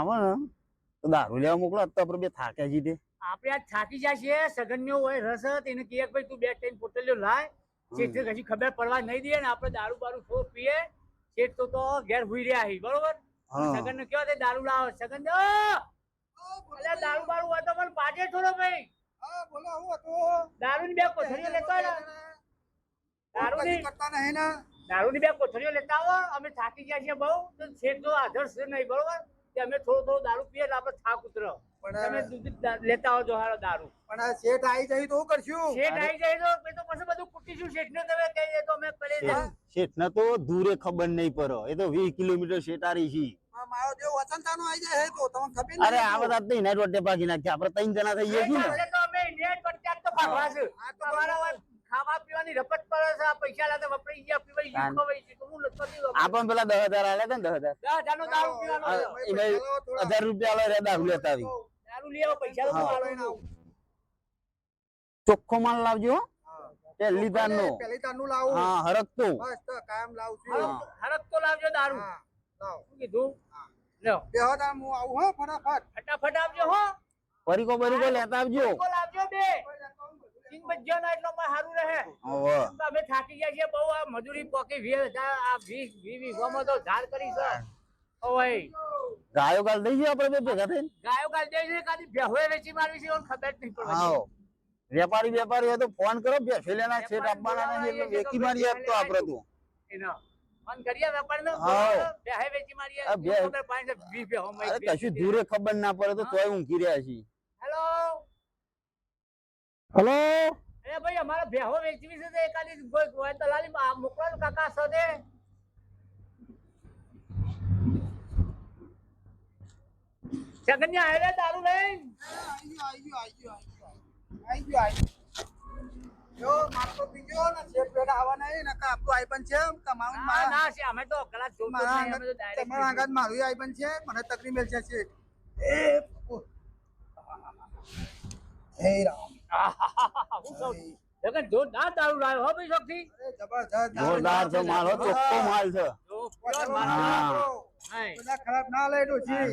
આવે ને દારૂ લેવા મોકલો અત્યારે આપણે બે થાક્યા છીએ આપણે આ થાકી જાય છે સગનનો હોય રસ એને કહે કે ભાઈ તું બે ત્રણ પોટલીઓ લાય શેઠને કશી ખબર પડવા નહીં દે ને આપણે દારૂ બારૂ થોડો પીએ. શેઠ તો તો ઘેર હુઈ રહ્યા હી. બરોબર સગન ને કયો દારૂ લાવો. સગન જો અલ્યા દારૂ બારૂ હોય તો પણ પાજે થોડો ભાઈ. હા, બોલો હું હતો? દારૂ ની બે કોથળીઓ લેતો ને. દારૂ ની કરતા નહીં ને. દારૂ ની બે કોથળીઓ લેતા આવો અમે થાકી ગયા છીએ બહુ. તો શેઠ તો આદર્શ છે નહીં બરોબર? કે અમે થોડો થોડો દારૂ પીએ એટલે આપણે થાક ઉતરો પણ તમે દૂધ લેતા આવજો હારો દારૂ. પણ આ શેઠ આવી જાય તો કરશું? શેઠ આવી જાય તો તો પછી બધું કૂટીશું શેઠને તમે કહી તો અમે કરી શેઠ ને તો દૂરે ખબર નહીં પડો. એ તો વીસ કિલોમીટર શેટારી છે. આ મારો દેવ વસંતાનો આવી જાય તો તમને ખબર અરે આ બધા તો રોટે પાકી નાખ્યા. આપણે ત્રણ જણા થઈ ગયા છીએ ને. તો અમે તો ભાગવા છે. હા, તો વાત ખાવા પીવાની રપત પડે છે આ પૈસા લાતે વપરાઈ ગયા પીવાઈ ગયા ખવાઈ છે હું લખતો નહીં આ પેલા દસ હજાર આલ્યા હતા ને દસ હજાર. દસ હજારનો દારૂ પીવાનો હા. છે. એમાં રૂપિયા આલે રે દારૂ લેતા આવી. દારૂ લઈ પૈસા તો આલો ચોખ્ખો માલ લાવજો હો. પહેલી તાર નો પહેલી તારનું લાવું. હા હરકતો. બસ કાયમ લાવજો. છું હા. હરક તો લાવજો દારૂ. લાવ. કીધું? લ્યો. બેહો તાર હું આવું હો ફટાફટ. ફટાફટ આવજો હો. પરીકો પરીકો લેતા આવજો. બજ્જો ના એટલો માં સારું રહે. અમે થાકી ગયા છીએ બહુ આ મજૂરી પોકી વીસ આ વીસ વીસ વીઘામાં તો ઝાડ કરી છે. ઓય ગાયો ગાલ દઈ ગયા આપણે ભેગા થઈને? ગાયો ગાલ દે છે કાદી ભેહોય વેચી મારવી છે એવું ખબર નહીં પડવાની આવો વેપારી વેપારી હોય તો ફોન કરો બેસી લેના છેટ આપવાના નહીં એટલે વેકી મારી આપતો આપણે તો એનો. વેચી કશું. દૂરે ખબર ના પડે તો તોય ઊંઘી રહ્યા છીએ. હેલો? અરે ભાઈ અમારે ભેહો વેચવી છે તે એકાદી કોઈ દલાલી મોકલો કાકા સાથે સગન્યા આયલા દારૂ લઈ આઈ ગયો આઈ ગયો આઈ ગયો આઈ ગયો આઈ ગયો તો પી ગયો ને નકા આપણું પણ છે કમાવું ના ના છે અમે તો કલા જો મારા અમે તો આગળ- તમારા આગળ મારું આઈ પણ છે મને તકલીફ મેલ છે એ હે રામ. આહાહાહા, હું કહું છું. જગન જોરદાર દારૂ લાવ્યો હો ભાઈ શોખથી. જોરદાર છે. માલ ચોખ્ખો માલ છે. જો, pure માલ. માલ છે. હા. હાય. બધા ખરાબ ના લઈ ડોશી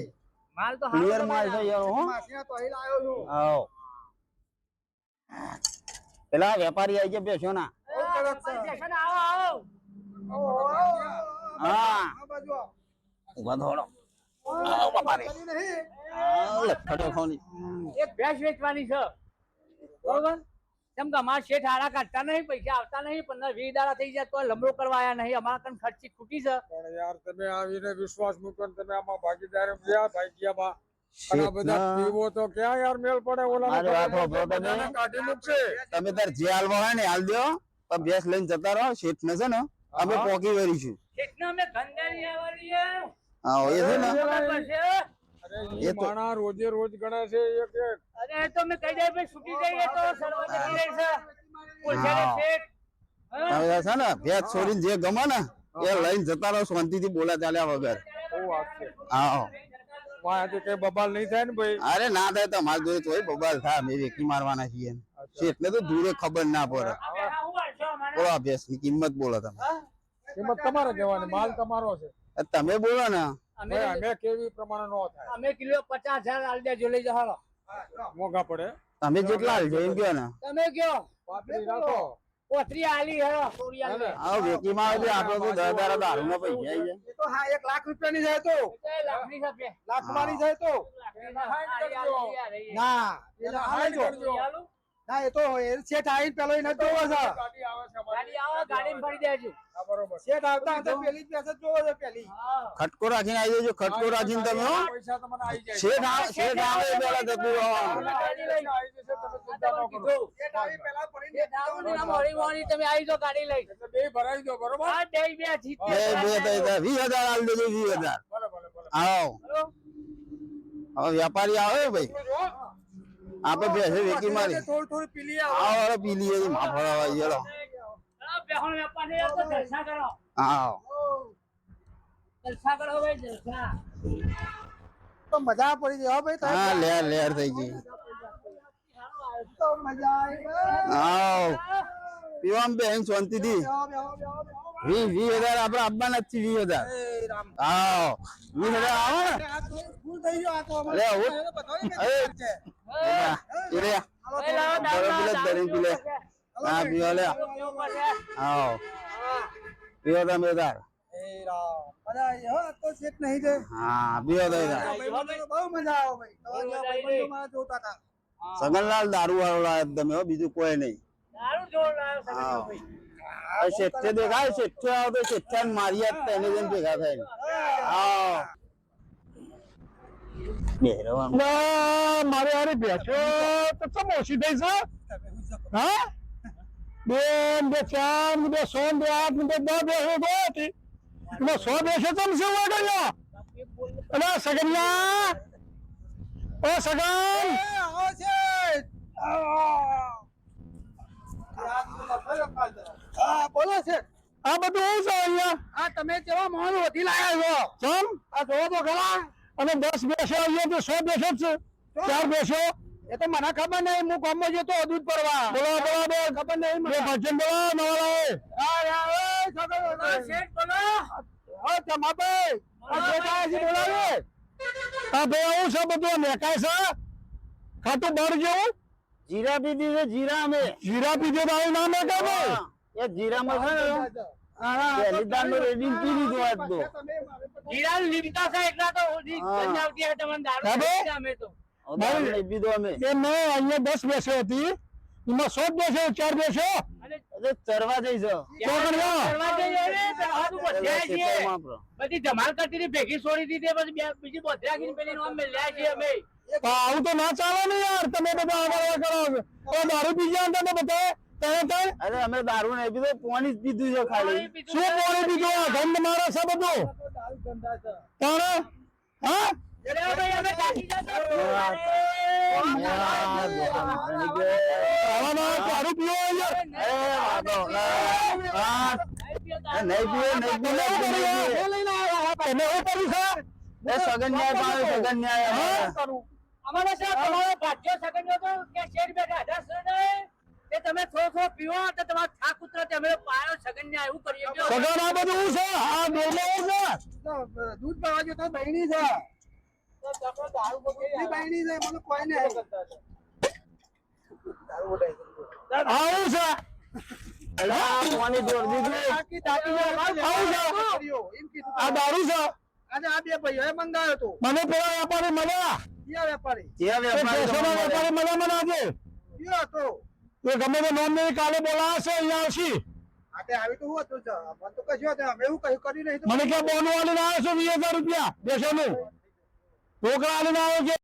માલ તો ક્લિયર માલ છે યાર હો. તો અહીં લાવ્યો છું. આવો. પેલા વેપારી આવી ગયા બેસો ના. આવો આવો. હા. એક ભેંસ વેચવાની છે. બરોબર? કેમ કે અમારા શેઠ હારા કાઢતા નહીં પૈસા આવતા નહીં પણ વીસ દાડા થઈ જાય તો લમડો કરવા આયા નહીં. અમારા કન ખર્ચી ખૂટી છે. પણ યાર તમે આવીને વિશ્વાસ મૂકો તમે આમાં ભાગીદાર ગયા ભાગ્યામાં. તમે. કાઢી મૂકશે. તમે તાર જે હાલવા હોય ને હાલ દો પણ ભેંસ લઈને જતા રહો શેઠ ને છે ને અમે. પોકી વરીશું. અમે. હા એ છે ને. એ તો- માણા રોજે રોજ ગણે છે એક એક. અરે એ તો અમે કહી દે ભાઈ છૂટી જઈએ તો સર્વ જતી રહી છે. પોલીસવાળા શેઠ હવે છે ને ભેંસ છોડીને જે ગમે ને એ લઈને જતા રહો શાંતિથી બોલા ચાલ્યા વગર. બહુ વાત છે. હા. બબાલ નહીં થાય ને ભાઈ? અરે ના થાય તમારે જોડે તોય બબાલ થાય વેકી મારવાના છીએ. એટલે તો દૂરે ખબર ના પડે? બોલો આ ની કિંમત બોલો તમે. કિંમત તમારે કહેવાની માલ તમારો છે. તમે બોલો ને. અમે અમે કેવી પ્રમાણે નો થાય? અમે કિલો પચાસ હજાર આલ દેજો લઈ જાઓ મોંઘા પડે. તમે જેટલા હાલજો એમ કયો ને? તમે કયો? પાતળી આલી ના, આવો વેકી માં આવે આપડે તો દસ દાડા દારૂ ના પૈસા આઈ જાય એ તો હા એક લાખ રૂપિયાની જાય તો. તો એ લાખની છે બે. લાખમાંની જાય તો. એ. ના એ જો. ના એ તો શેઠ આવીને પેલો એને જોવો છે. ગાડી આવે ગાડી ફરી દેજો. હા, બરોબર. શેઠ આવતા આવતા પેલી જ પેસે જોવો છે પેલી. ખટકો રાખીને આવી જજો ખટકો રાખીને તમે હો. પૈસા તમને આવી જાય. શેઠ આવે શેઠ આવે પેલા જતું રહેવાનું. ગાડી લઈ. આવી જશે તમે ચિંતા ન કરો શેઠ આવી પેલા પડીને તમે આવી ગાડી લઈ. એટલે બે ભરાઈ દો બરોબર? આ બે બે જીતે બે બે આલ દેજો આવો. હવે વેપારી આવે ભાઈ. આપડે ભેંસે વેકી મારી. થોડી થોડું પીલી આવો. આવો હવે પી લઈએ આ બેહોણ વેપાર છે, તો જલસા કરો. હા તો મજા પડી ગઈ હો ભાઈ હા લેર લેર થઈ ગઈ. તો મજા આવી. પીવામ આવો પીવામાં બેન શાંતિથી. વી વી વીસ હજાર આપણે આપવાના જ છે વીસ હજાર. હા વીસ હજાર આવો ને. આ તો ફૂલ થઈ ગયો આ તો અમારે. અરે, હું- એ બધાને અરે. કેટલી છે? એ રે હાલો, એ લાવો, હાલો, દારૂ બરોબર જ લાવો, ધરીને પી લે. હા પીવો લે આવો હા. તમે તાર સગનલાલ દારૂ વાળો એકદમ તમે બીજું કોઈ નહીં શેઠે દેખાય શેઠે આવો શેઠે મારી ભેગા થાય મારે હારે બેઠો તો ચમ ઓછી થઈ છે? હા? બે બે ચાર બે સો બે આઠ ને બે દસ બેસો તો હતી. એમાં સો બેસો ચમ છે વાગડ્યો અરે સગનિયા ઓ સગન! બોલો છે. આ બધું શું છે અહીંયા? આ તમે કેવા મોહન વધી લાયા છો? ચમ? આ જોવો તો ખરા. અને દસ બેસો આવીએ તો સો બેસો જ છે. ચાર બેસો એ તો મને ખબર નહીં હું ગામમાં જતો દૂધ પરવા. બોલો બોલો બોલો. ખબર નહીં મને. ભજન બોલો નવા લાવે. બોલો, શેઠ બોલો. હા જમાભાઈ. આ શેઠ બોલાવે. આ ભાઈ હું છે બધું મેકાય છે? ખાતું બળ જેવું? જીરા પીધી છે જીરા અમે. જીરા પીધી તો આવું ના મેકાય ભાઈ. એ જીરામાં છે ને દસ બેસો હતી. એમાં સો બેસો ચાર બેસો. ચરવા જઈશો. બધી ધમાલ કરતી ભેગી છોડી દીધી પછી બીજી બધ્યા પેલી અમે લ્યા છીએ અમે. આવું તો ના ચાલે ને યાર તમે બધા આગળ કરો. તો દારૂ પી ગયા તમે બધા. અરે અમે દારૂ નહીં પીધો પાણી જ પીધું છે ખાલી. શું પાણી પીધું? આ ગંધ મારે બધું. તારે હા? સગન ન્યાય સગન ન્યાય અમારે. સાહેબ, તમારો ભાગ્ય સગનનો તો કે શેઠ બેઠા હતા, સર ને, એ તમે થોડો થોડો પીવો તો તમારો થાક ઉતરે તે પાયો સગન ને એવું કરીએ સગન આ બધું છે? આ ડોલમાં છે? દૂધ ભરવા ગયો તો બહેણી છે. એ બહેણી છે મને કોઈ નહીં આવું છે. બાકી તાકી ને આવું છે? આ દારૂ છે? આજે આ બે ભાઈઓએ મંગાવ્યો હતો. મને પેલા વેપારી મળ્યા. વેપારી? જે વેપારી મળ્યા મને આજે. હતો? એ ગમે તે નોમ નહીં કાલે બોલાવશે અહીંયા આવશી. આવી તો મને તો કશું હતું. અમે એવું કશું કર્યું નહીં તો મને કે બોનું આલીને આવ્યો છું વીસ હજાર રૂપિયા બેસોનું ઢોકળા આલીને આવ્યો છે.